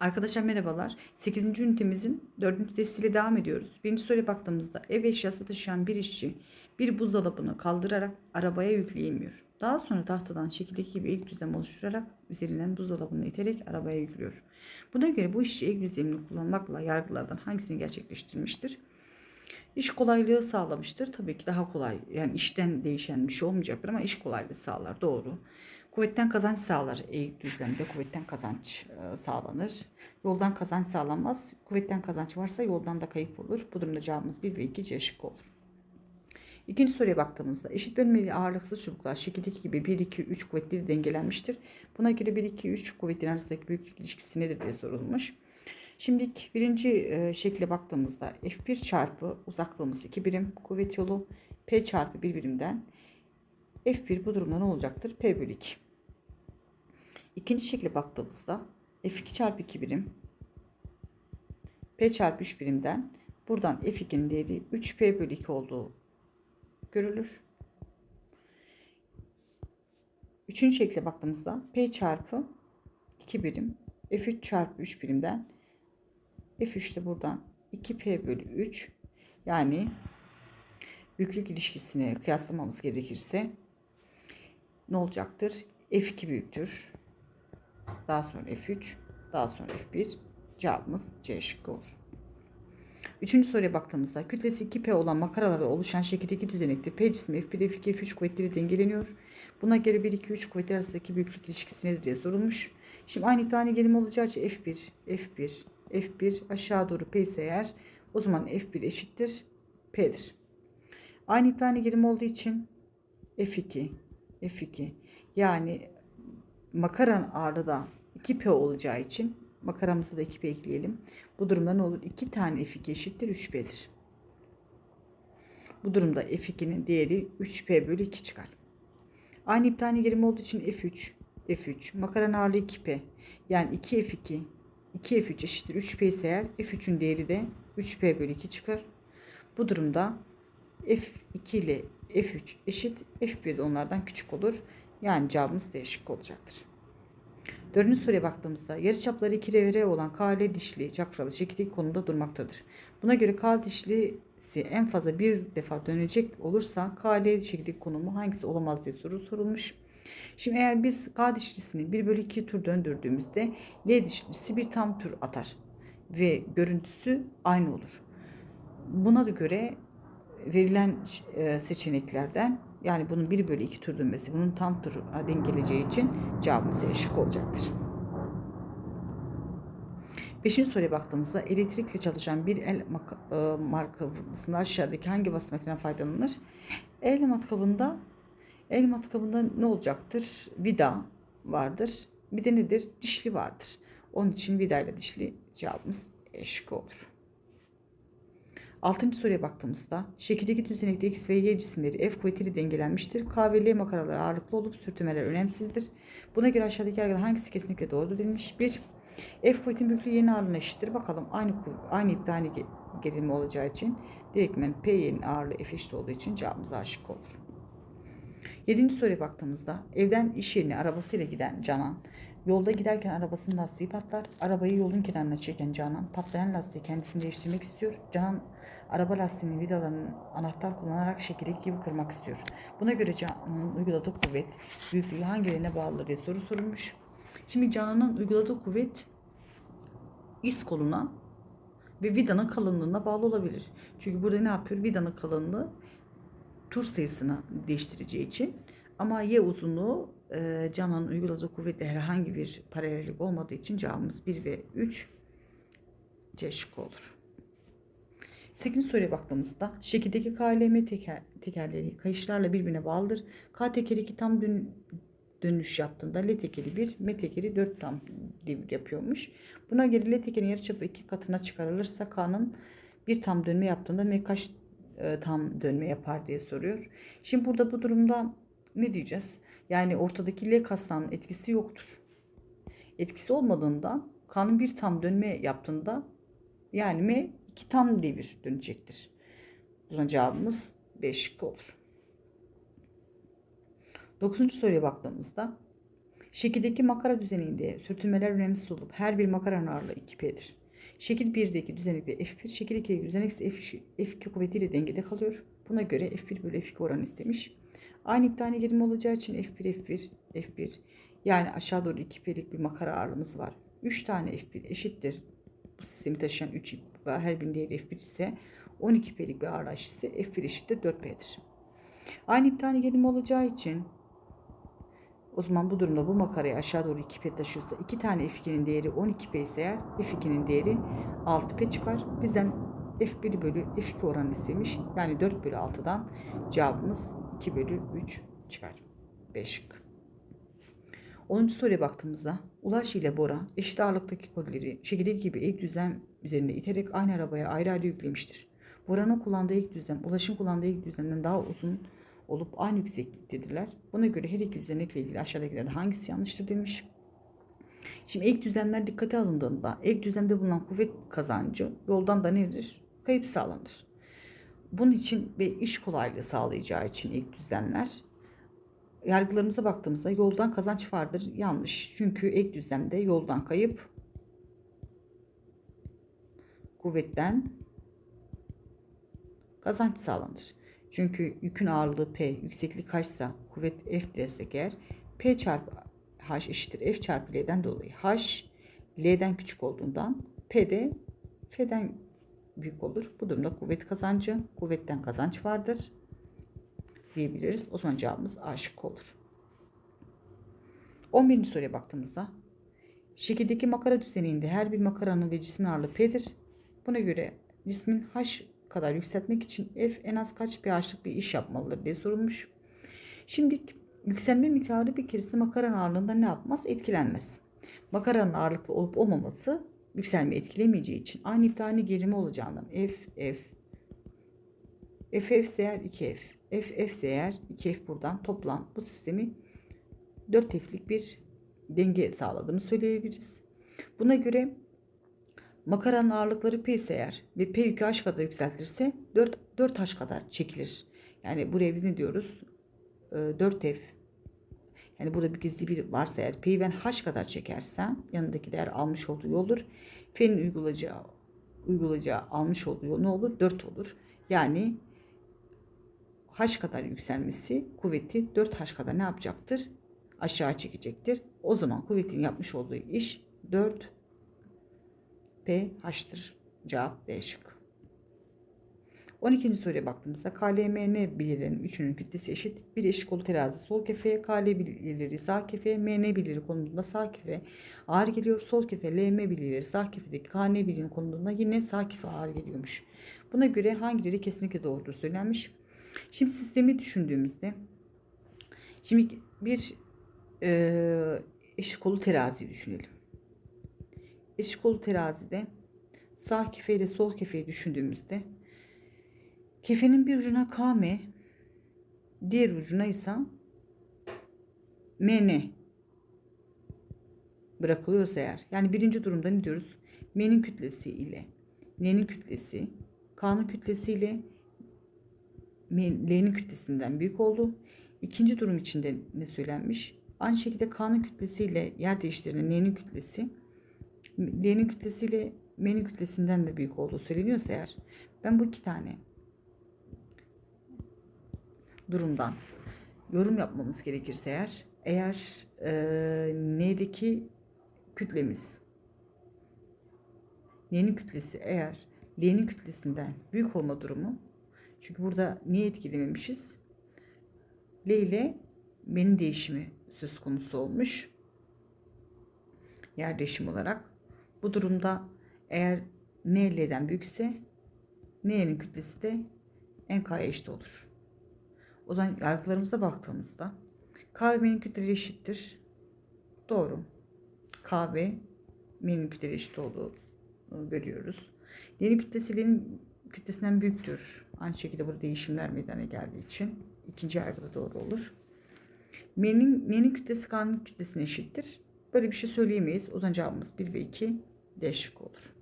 Arkadaşlar merhabalar. 8. ünitemizin 4. testiyle devam ediyoruz. Birinci soruya baktığımızda ev eşyası taşıyan bir işçi bir buzdolabını kaldırarak arabaya yükleyemiyor. Daha sonra tahtadan şekildeki gibi ilk düzlem oluşturarak üzerinden buzdolabını iterek arabaya yüklüyor. Buna göre bu işçi ilk düzlemini kullanmakla yargılardan hangisini gerçekleştirmiştir? İş kolaylığı sağlamıştır. Tabii ki daha kolay. Yani işten değişen bir şey olmayacaktır ama iş kolaylığı sağlar. Doğru. Kuvvetten kazanç sağlar. Eğik düzlemde kuvvetten kazanç e, sağlanır. Yoldan kazanç sağlanmaz. Kuvvetten kazanç varsa yoldan da kayıp olur. Bu durumda cevabımız 1 ve 2 C şıkkı olur. İkinci soruya baktığımızda eşit bölmeli ağırlıksız çubuklar şekildeki gibi 1, 2, 3 kuvvetleri dengelenmiştir. Buna göre 1, 2, 3 kuvvetlerin arasındaki büyüklük ilişkisi nedir diye sorulmuş. Şimdi birinci e, şekle baktığımızda F1 çarpı uzaklığımız 2 birim kuvvet yolu P çarpı 1 birimden F1 bu durumda ne olacaktır? P bölü 2. İkinci şekle baktığımızda F2 çarpı 2 birim P çarpı 3 birimden buradan F2'nin değeri 3P bölü 2 olduğu görülür. Üçüncü şekle baktığımızda P çarpı 2 birim F3 çarpı 3 birimden F3 de buradan 2P bölü 3 yani büyüklük ilişkisini kıyaslamamız gerekirse ne olacaktır? F2 büyüktür. Daha sonra F3, daha sonra F1. Cevabımız C şıkkı olur. Üçüncü soruya baktığımızda kütlesi 2P olan makaralarda oluşan şekildeki düzenekte P cismi F1, F2, F3 kuvvetleri dengeleniyor. Buna göre 1, 2, 3 kuvvetler arasındaki büyüklük ilişkisi nedir diye sorulmuş. Şimdi aynı tane gelim olacağı için F1, F1, F1 aşağı doğru P ise eğer o zaman F1 eşittir P'dir. Aynı tane gelim olduğu için F2, F2 yani makaranın ağırlığı da 2P olacağı için makaramıza da 2P ekleyelim. Bu durumda ne olur? 2 tane F2 eşittir 3P'dir. Bu durumda F2'nin değeri 3P bölü 2 çıkar. Aynı ip tane gerim olduğu için F3, F3, makaranın ağırlığı 2P. Yani 2F2, 2F3 eşittir 3P ise eğer F3'ün değeri de 3P bölü 2 çıkar. Bu durumda F2 ile F3 eşit, F1 de onlardan küçük olur. Yani cevabımız değişik olacaktır. Dördüncü soruya baktığımızda yarıçapları 2 revire olan KL dişli çakralı şekildeki konumda durmaktadır. Buna göre K dişlisi en fazla bir defa dönecek olursa KL şekildeki konumu hangisi olamaz diye soru sorulmuş. Şimdi eğer biz K dişlisini 1 bölü 2 tur döndürdüğümüzde L dişlisi bir tam tur atar ve görüntüsü aynı olur. Buna da göre verilen e, seçeneklerden yani bunun 1 bölü 2 tur dönmesi bunun tam tur dengeleyeceği için cevabımız eşik olacaktır. Beşinci soruya baktığımızda elektrikle çalışan bir el e, matkabında aşağıdaki hangi basamaktan faydalanır? El matkabında el matkabında ne olacaktır? Vida vardır. Bir de nedir? Dişli vardır. Onun için vida ile dişli cevabımız eşik olur. Altıncı soruya baktığımızda şekildeki düzenekte X ve Y cisimleri F kuvvetiyle dengelenmiştir. K ve L makaraları ağırlıklı olup sürtünmeler önemsizdir. Buna göre aşağıdaki yargıda hangisi kesinlikle doğrudur denilmiş. 1. F kuvvetin büyüklüğü y'nin ağırlığına eşittir. Bakalım aynı aynı ipte aynı gerilme olacağı için direktmen P y'nin ağırlığı F eşit olduğu için cevabımız aşık olur. Yedinci soruya baktığımızda evden iş yerine arabasıyla giden Canan Yolda giderken arabasının lastiği patlar. Arabayı yolun kenarına çeken Canan patlayan lastiği kendisini değiştirmek istiyor. Canan araba lastiğinin vidalarını anahtar kullanarak şekildeki gibi kırmak istiyor. Buna göre Canan'ın uyguladığı kuvvet büyüklüğü hangilerine bağlıdır diye soru sorulmuş. Şimdi Canan'ın uyguladığı kuvvet is koluna ve vidanın kalınlığına bağlı olabilir. Çünkü burada ne yapıyor? Vidanın kalınlığı tur sayısını değiştireceği için ama y uzunluğu e, Canan'ın uyguladığı kuvvetle herhangi bir paralellik olmadığı için cevabımız 1 ve 3 C şıkkı olur. 8. soruya baktığımızda şekildeki KLM teker, tekerleri kayışlarla birbirine bağlıdır. K tekeri 2 tam dön, dönüş yaptığında L tekeri 1, M tekeri 4 tam devir yapıyormuş. Buna göre L tekerin yarıçapı 2 katına çıkarılırsa K'nın bir tam dönme yaptığında M kaç e, tam dönme yapar diye soruyor. Şimdi burada bu durumda ne diyeceğiz? Yani ortadaki L kaslarının etkisi yoktur. Etkisi olmadığından kanın bir tam dönme yaptığında yani M iki tam devir dönecektir. Buna cevabımız B şıkkı olur. Dokuzuncu soruya baktığımızda Şekildeki makara düzeninde sürtünmeler önemsiz olup her bir makaranın ağırlığı 2P'dir. Şekil 1'deki düzenekte F1, şekil 2'deki düzenek ise F2, F2 kuvvetiyle dengede kalıyor. Buna göre F1 bölü F2 oranı istemiş. Aynı iptane gelimi olacağı için F1, F1, F1 yani aşağı doğru 2P'lik bir makara ağırlığımız var. 3 tane F1 eşittir. Bu sistemi taşıyan 3 ip ve her birinin değeri F1 ise 12P'lik bir ağırlığa ise F1 eşittir 4P'dir. Aynı iptane gelimi olacağı için o zaman bu durumda bu makarayı aşağı doğru 2P taşıyorsa 2 tane F2'nin değeri 12P ise eğer F2'nin değeri 6P çıkar. Bizden F1 bölü F2 oranı istemiş. Yani 4 bölü 6'dan cevabımız 2 bölü 3 çıkar. 5 şık. 10. soruya baktığımızda Ulaş ile Bora eşit ağırlıktaki kolileri şekildeki gibi ilk düzlem üzerinde iterek aynı arabaya ayrı ayrı yüklemiştir. Bora'nın kullandığı ilk düzlem, Ulaş'ın kullandığı ilk düzlemden daha uzun olup aynı yüksekliktedirler. Buna göre her iki düzenekle ilgili aşağıdakilerden hangisi yanlıştır demiş. Şimdi ek düzenler dikkate alındığında ek düzlemde bulunan kuvvet kazancı yoldan da nedir? Kayıp sağlanır. Bunun için ve iş kolaylığı sağlayacağı için ilk düzlemler yargılarımıza baktığımızda yoldan kazanç vardır. Yanlış. Çünkü ek düzlemde yoldan kayıp kuvvetten kazanç sağlanır. Çünkü yükün ağırlığı P, yükseklik kaçsa kuvvet F dersek eğer P çarpı H eşittir F çarpı L'den dolayı H L'den küçük olduğundan P de F'den büyük olur. Bu durumda kuvvet kazancı, kuvvetten kazanç vardır diyebiliriz. O zaman cevabımız A şıkkı olur. 11. soruya baktığımızda şekildeki makara düzeninde her bir makaranın ve cismin ağırlığı P'dir. Buna göre cismin H kadar yükseltmek için F en az kaç pH'lık bir iş yapmalıdır diye sorulmuş. Şimdi yükselme miktarı bir keresi makaranın ağırlığında ne yapmaz? Etkilenmez. Makaranın ağırlıklı olup olmaması yükselme etkilemeyeceği için aynı iptani gerimi olacağından F, F, F, F ise eğer 2F, F, F ise eğer 2F buradan toplam bu sistemi 4 F'lik bir denge sağladığını söyleyebiliriz. Buna göre Makaranın ağırlıkları P ise eğer ve P yükü H kadar yükseltilirse 4, 4 H kadar çekilir. Yani buraya biz ne diyoruz? E, 4 F. Yani burada bir gizli bir varsa eğer P'yi ben H kadar çekersem yanındaki değer almış olduğu olur. F'nin uygulayacağı, uygulayacağı almış olduğu ne olur? 4 olur. Yani H kadar yükselmesi kuvveti 4H kadar ne yapacaktır? Aşağı çekecektir. O zaman kuvvetin yapmış olduğu iş 4 P H'tır. Cevap D. 12. soruya baktığımızda KLMN bilirlerinin üçünün kütlesi eşit. Bir eşit kolu terazi sol kefeye, KL bilirleri sağ kefeye, MN bilirleri konumunda sağ kefe ağır geliyor. Sol kefe LM bilirleri sağ kefedeki KN bilirinin konumunda yine sağ kefe ağır geliyormuş. Buna göre hangileri kesinlikle doğrudur söylenmiş. Şimdi sistemi düşündüğümüzde şimdi bir e, eşit kolu terazi düşünelim eşit kolu terazide sağ kefe ile sol kefeyi düşündüğümüzde kefenin bir ucuna KM diğer ucuna ise MN bırakılıyorsa eğer yani birinci durumda ne diyoruz? M'nin kütlesi ile N'nin kütlesi K'nın kütlesi ile L'nin kütlesinden büyük oldu. İkinci durum içinde ne söylenmiş? Aynı şekilde K'nın kütlesi ile yer değiştirdiğinde N'nin kütlesi L'nin kütlesiyle M'nin kütlesinden de büyük olduğu söyleniyorsa eğer ben bu iki tane durumdan yorum yapmamız gerekirse eğer eğer e, N'deki kütlemiz N'nin kütlesi eğer L'nin kütlesinden büyük olma durumu çünkü burada niye etkilememişiz? L ile M'nin değişimi söz konusu olmuş. Yer olarak. Bu durumda eğer n l'den büyükse n'nin kütlesi de nk'ya eşit olur. O zaman yargılarımıza baktığımızda k ve m'nin kütleleri eşittir. Doğru. K ve m'nin kütleleri eşit olduğu görüyoruz. L'nin kütlesi l'nin kütlesinden büyüktür. Aynı şekilde burada değişimler meydana geldiği için ikinci yargıda doğru olur. M'nin, m'nin kütlesi K'nın kütlesine eşittir. Böyle bir şey söyleyemeyiz. O zaman cevabımız 1 ve 2 D şık olur.